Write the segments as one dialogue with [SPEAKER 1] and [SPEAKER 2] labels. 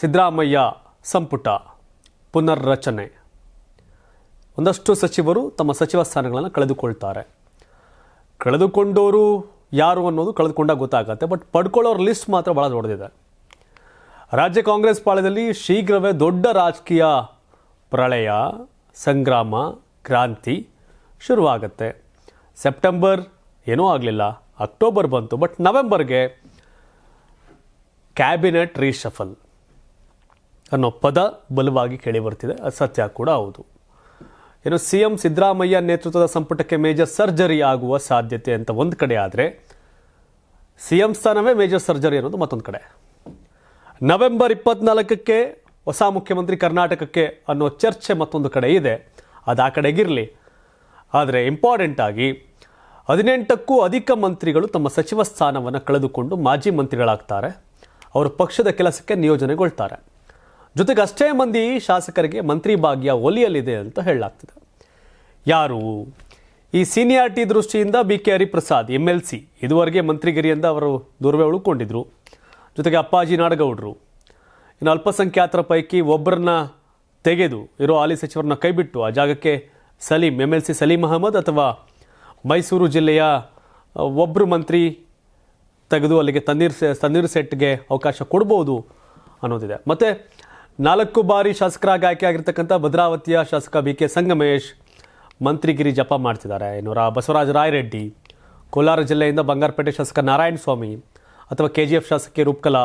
[SPEAKER 1] ಸಿದ್ದರಾಮಯ್ಯ ಸಂಪುಟ ಪುನರ್ರಚನೆ. ಒಂದಷ್ಟು ಸಚಿವರು ತಮ್ಮ ಸಚಿವ ಸ್ಥಾನಗಳನ್ನು ಕಳೆದುಕೊಳ್ತಾರೆ. ಕಳೆದುಕೊಂಡವರು ಯಾರು ಅನ್ನೋದು ಕಳೆದುಕೊಂಡಾಗ ಗೊತ್ತಾಗತ್ತೆ, ಬಟ್ ಪಡ್ಕೊಳ್ಳೋರ ಲಿಸ್ಟ್ ಮಾತ್ರ ಭಾಳ ದೊಡ್ಡದಿದೆ. ರಾಜ್ಯ ಕಾಂಗ್ರೆಸ್ ಪಾಳ್ಯದಲ್ಲಿ ಶೀಘ್ರವೇ ದೊಡ್ಡ ರಾಜಕೀಯ ಪ್ರಳಯ, ಸಂಗ್ರಾಮ, ಕ್ರಾಂತಿ ಶುರುವಾಗತ್ತೆ. ಸೆಪ್ಟೆಂಬರ್ ಏನೂ ಆಗಲಿಲ್ಲ, ಅಕ್ಟೋಬರ್ ಬಂತು, ಬಟ್ ನವೆಂಬರ್ಗೆ ಕ್ಯಾಬಿನೆಟ್ ರೀಶಫಲ್. ಅನ್ನೋ ಪದ ಬಲವಾಗಿ ಕೇಳಿ ಬರ್ತಿದೆ. ಅದು ಸತ್ಯ ಕೂಡ ಹೌದು. ಏನು ಸಿ ಎಂ ಸಿದ್ದರಾಮಯ್ಯ ನೇತೃತ್ವದ ಸಂಪುಟಕ್ಕೆ ಮೇಜರ್ ಸರ್ಜರಿ ಆಗುವ ಸಾಧ್ಯತೆ ಅಂತ ಒಂದು ಕಡೆ ಆದರೆ ಸಿ ಎಂ ಸ್ಥಾನವೇ ಮೇಜರ್ ಸರ್ಜರಿ ಅನ್ನೋದು ಮತ್ತೊಂದು ಕಡೆ. ನವೆಂಬರ್ ಇಪ್ಪತ್ನಾಲ್ಕಕ್ಕೆ ಹೊಸ ಮುಖ್ಯಮಂತ್ರಿ ಕರ್ನಾಟಕಕ್ಕೆ ಅನ್ನೋ ಚರ್ಚೆ ಮತ್ತೊಂದು ಕಡೆ ಇದೆ. ಅದು ಆ ಕಡೆಗಿರಲಿ ಆದರೆ ಇಂಪಾರ್ಟೆಂಟ್ ಆಗಿ ಹದಿನೆಂಟಕ್ಕೂ ಅಧಿಕ ಮಂತ್ರಿಗಳು ತಮ್ಮ ಸಚಿವ ಸ್ಥಾನವನ್ನು ಕಳೆದುಕೊಂಡು ಮಾಜಿ ಮಂತ್ರಿಗಳಾಗ್ತಾರೆ. ಅವರು ಪಕ್ಷದ ಕೆಲಸಕ್ಕೆ ನಿಯೋಜನೆಗೊಳ್ತಾರೆ. ಜೊತೆಗೆ ಅಷ್ಟೇ ಮಂದಿ ಶಾಸಕರಿಗೆ ಮಂತ್ರಿ ಭಾಗ್ಯ ಒಲಿಯಲಿದೆ ಅಂತ ಹೇಳಲಾಗ್ತಿದೆ. ಯಾರು? ಈ ಸೀನಿಯಾರಿಟಿ ದೃಷ್ಟಿಯಿಂದ B K Hariprasad M L C ಇದುವರೆಗೆ ಮಂತ್ರಿಗಿರಿಯಿಂದ ಅವರು ದೂರವೇ ಉಳ್ಕೊಂಡಿದ್ರು. ಜೊತೆಗೆ ಅಪ್ಪಾಜಿ ನಾಡಗೌಡರು. ಇನ್ನು ಅಲ್ಪಸಂಖ್ಯಾತರ ಪೈಕಿ ಒಬ್ಬರನ್ನ ತೆಗೆದು ಇರೋ ಹಾಲಿ ಸಚಿವರನ್ನ ಕೈಬಿಟ್ಟು ಆ ಜಾಗಕ್ಕೆ Saleem M L C Saleem Ahmed ಅಥವಾ ಮೈಸೂರು ಜಿಲ್ಲೆಯ ಒಬ್ಬರು ಮಂತ್ರಿ ತೆಗೆದು ಅಲ್ಲಿಗೆ ತನ್ನೀರ್ ತಣ್ಣೀರ್ ಸೆಟ್ಗೆ ಅವಕಾಶ ಕೊಡ್ಬೋದು ಅನ್ನೋದಿದೆ. ಮತ್ತು ನಾಲ್ಕು ಬಾರಿ ಶಾಸಕರಾಗಿ ಆಯ್ಕೆ ಆಗಿರ್ತಕ್ಕಂಥ ಭದ್ರಾವತಿಯ ಶಾಸಕ ಬಿ ಕೆ ಸಂಗಮೇಶ್ ಮಂತ್ರಿಗಿರಿ ಜಪ ಮಾಡ್ತಿದ್ದಾರೆ. ಇನ್ನು ರಾ ಬಸವರಾಜ ರಾಯರೆಡ್ಡಿ, ಕೋಲಾರ ಜಿಲ್ಲೆಯಿಂದ ಬಂಗಾರಪೇಟೆ ಶಾಸಕ ನಾರಾಯಣ ಸ್ವಾಮಿ ಅಥವಾ ಕೆ ಜಿ ಎಫ್ ಶಾಸಕಿ ರೂಪ್ಕಲಾ,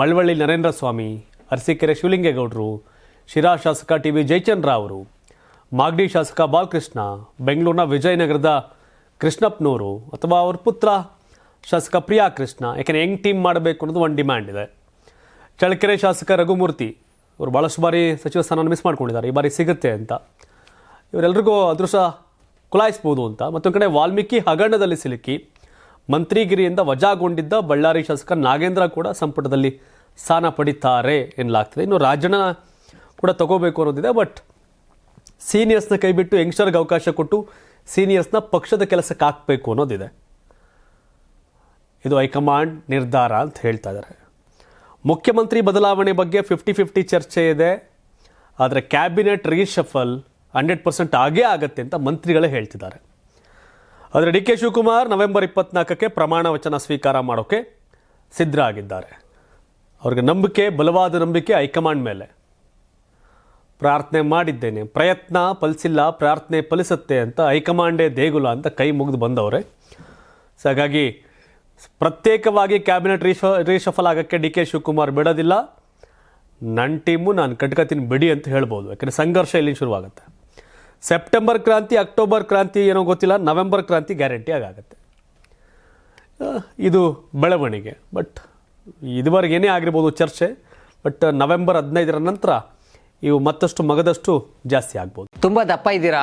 [SPEAKER 1] ಮಳವಳ್ಳಿ ನರೇಂದ್ರ ಸ್ವಾಮಿ, ಅರಸೀಕೆರೆ ಶಿವಲಿಂಗೇಗೌಡರು, ಶಿರಾ ಶಾಸಕ ಟಿ ವಿ ಜಯಚಂದ್ರ ಅವರು, ಮಾಗಡಿ ಶಾಸಕ ಬಾಲಕೃಷ್ಣ, ಬೆಂಗಳೂರಿನ ವಿಜಯನಗರದ ಕೃಷ್ಣಪ್ಪನವರು ಅಥವಾ ಅವ್ರ ಪುತ್ರ ಶಾಸಕ ಪ್ರಿಯಾ ಕೃಷ್ಣ ಯಾಕೆಂದರೆ ಹೆಂಗ್ ಟೀಮ್ ಮಾಡಬೇಕು ಅನ್ನೋದು ಒಂದು ಡಿಮ್ಯಾಂಡ್ ಇದೆ. ಚಳ್ಳಕೆರೆ ಶಾಸಕ ರಘುಮೂರ್ತಿ ಅವರು ಭಾಳಷ್ಟು ಬಾರಿ ಸಚಿವ ಸ್ಥಾನವನ್ನು ಮಿಸ್ ಮಾಡ್ಕೊಂಡಿದ್ದಾರೆ. ಈ ಬಾರಿ ಸಿಗುತ್ತೆ ಅಂತ. ಇವರೆಲ್ಲರಿಗೂ ಅದೃಶ್ಯ ಕುಲಾಯಿಸ್ಬೋದು ಅಂತ. ಮತ್ತೊಂದು ಕಡೆ ವಾಲ್ಮೀಕಿ ಹಗರಣದಲ್ಲಿ ಸಿಲುಕಿ ಮಂತ್ರಿಗಿರಿಯಿಂದ ವಜಾಗೊಂಡಿದ್ದ ಬಳ್ಳಾರಿ ಶಾಸಕ ನಾಗೇಂದ್ರ ಕೂಡ ಸಂಪುಟದಲ್ಲಿ ಸ್ಥಾನ ಪಡಿತಾರೆ ಎನ್ನಲಾಗ್ತದೆ. ಇನ್ನು ರಾಜಣ್ಣ ಕೂಡ ತಗೋಬೇಕು ಅನ್ನೋದಿದೆ, ಬಟ್ ಸೀನಿಯರ್ಸ್ನ ಕೈಬಿಟ್ಟು ಯಂಗ್ಸ್ಟರ್ಗೆ ಅವಕಾಶ ಕೊಟ್ಟು ಸೀನಿಯರ್ಸ್ನ ಪಕ್ಷದ ಕೆಲಸಕ್ಕೆ ಹಾಕಬೇಕು ಅನ್ನೋದಿದೆ. ಇದು ಹೈಕಮಾಂಡ್ ನಿರ್ಧಾರ ಅಂತ ಹೇಳ್ತಾ ಇದ್ದಾರೆ. ಮುಖ್ಯಮಂತ್ರಿ ಬದಲಾವಣೆ ಬಗ್ಗೆ ಫಿಫ್ಟಿ ಫಿಫ್ಟಿ ಚರ್ಚೆ ಇದೆ. ಆದರೆ ಕ್ಯಾಬಿನೆಟ್ ರೀಶಫಲ್ ಹಂಡ್ರೆಡ್ ಪರ್ಸೆಂಟ್ ಆಗೇ ಆಗತ್ತೆ ಅಂತ ಮಂತ್ರಿಗಳೇ ಹೇಳ್ತಿದ್ದಾರೆ. ಆದರೆ ಡಿ ಕೆ ಶಿವಕುಮಾರ್ ನವೆಂಬರ್ ಇಪ್ಪತ್ನಾಲ್ಕಕ್ಕೆ ಪ್ರಮಾಣ ವಚನ ಸ್ವೀಕಾರ ಮಾಡೋಕ್ಕೆ ಸಿದ್ಧರಾಗಿದ್ದಾರೆ. ಅವ್ರಿಗೆ ನಂಬಿಕೆ, ಬಲವಾದ ನಂಬಿಕೆ ಹೈಕಮಾಂಡ್ ಮೇಲೆ. ಪ್ರಾರ್ಥನೆ ಮಾಡಿದ್ದೇನೆ, ಪ್ರಯತ್ನ ಫಲಿಸಿಲ್ಲ, ಪ್ರಾರ್ಥನೆ ಫಲಿಸುತ್ತೆ ಅಂತ ಹೈಕಮಾಂಡೇ ದೇಗುಲ ಅಂತ ಕೈ ಮುಗಿದು ಬಂದವರೇ. ಸೊ ಹಾಗಾಗಿ ಪ್ರತ್ಯೇಕವಾಗಿ ಕ್ಯಾಬಿನೆಟ್ ರೀಶ ರೀಶಫಲ್ ಆಗೋಕ್ಕೆ ಡಿ ಕೆ ಶಿವಕುಮಾರ್ ಬಿಡೋದಿಲ್ಲ. ನನ್ನ ಟೀಮು ನಾನು ಕಟ್ಕತೀನಿ ಬಿಡಿ ಅಂತ ಹೇಳ್ಬೋದು. ಯಾಕಂದರೆ ಸಂಘರ್ಷ ಇಲ್ಲಿ ಶುರುವಾಗುತ್ತೆ. ಸೆಪ್ಟೆಂಬರ್ ಕ್ರಾಂತಿ, ಅಕ್ಟೋಬರ್ ಕ್ರಾಂತಿ ಏನೋ ಗೊತ್ತಿಲ್ಲ. ನವೆಂಬರ್ ಕ್ರಾಂತಿ ಗ್ಯಾರಂಟಿ ಆಗುತ್ತೆ ಇದು ಬೆಳವಣಿಗೆ. ಬಟ್ ಇದುವರೆಗೆ ಏನೇ ಆಗಿರ್ಬೋದು ಚರ್ಚೆ. ಬಟ್ ನವೆಂಬರ್ ಹದಿನೈದರ ನಂತರ ಇವು ಮತ್ತಷ್ಟು ಮಗದಷ್ಟು ಜಾಸ್ತಿ ಆಗ್ಬೋದು.
[SPEAKER 2] ತುಂಬ ದಪ್ಪ ಇದ್ದೀರಾ?